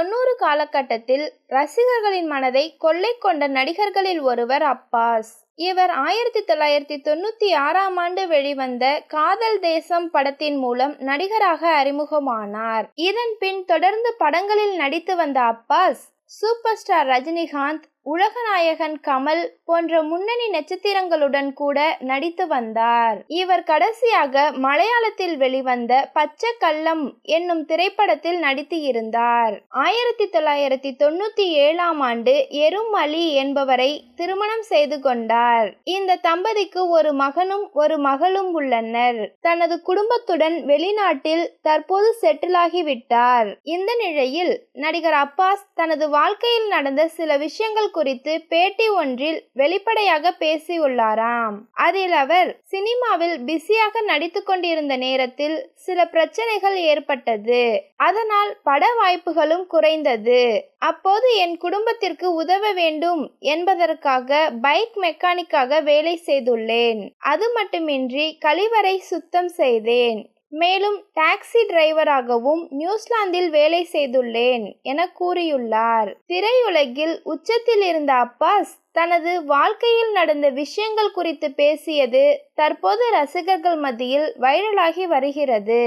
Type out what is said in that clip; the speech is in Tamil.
தொண்ணூறு காலகட்டத்தில் ரசிகர்களின் மனதை கொள்ளை கொண்ட நடிகர்களில் ஒருவர் அப்பாஸ். இவர் ஆயிரத்தி தொள்ளாயிரத்தி தொண்ணூத்தி ஆறாம் ஆண்டு வெளிவந்த காதல் தேசம் படத்தின் மூலம் நடிகராக அறிமுகமானார். இதன் பின் தொடர்ந்து படங்களில் நடித்து வந்த அப்பாஸ் சூப்பர் ஸ்டார் ரஜினிகாந்த் உலகநாயகன் கமல் போன்ற முன்னணி நட்சத்திரங்களுடன் கூட நடித்து வந்தார். இவர் கடைசியாக மலையாளத்தில் வெளிவந்த பச்சை கள்ளம் என்னும் திரைப்படத்தில் நடித்து இருந்தார். ஆயிரத்தி தொள்ளாயிரத்தி தொண்ணூத்தி ஏழாம் ஆண்டு எரும் அலி என்பவரை திருமணம் செய்து கொண்டார். இந்த தம்பதிக்கு ஒரு மகனும் ஒரு மகளும் உள்ளனர். தனது குடும்பத்துடன் வெளிநாட்டில் தற்போது செட்டிலாகிவிட்டார் இந்த நிலையில் நடிகர் அப்பாஸ் தனது வாழ்க்கையில் நடந்த சில விஷயங்கள் குறித்து பேட்டி ஒன்றில் வெளிப்படையாக பேசியுள்ளாராம். அதில் அவர் சினிமாவில் பிஸியாக நடித்து கொண்டிருந்த நேரத்தில் சில பிரச்சனைகள் ஏற்பட்டது. அதனால் பட வாய்ப்புகளும் குறைந்தது. அப்போது என் குடும்பத்திற்கு உதவ வேண்டும் என்பதற்காக பைக் மெக்கானிக்காக வேலை செய்துள்ளேன். அது மட்டுமின்றி கழிவறை சுத்தம் செய்தேன். மேலும் டாக்ஸி டிரைவராகவும் நியூசிலாந்தில் வேலை செய்துள்ளேன் என கூறியுள்ளார். திரையுலகில் உச்சத்தில் இருந்த அப்பாஸ் தனது வாழ்க்கையில் நடந்த விஷயங்கள் குறித்து பேசியது தற்போது ரசிகர்கள் மத்தியில் வைரலாகி வருகிறது.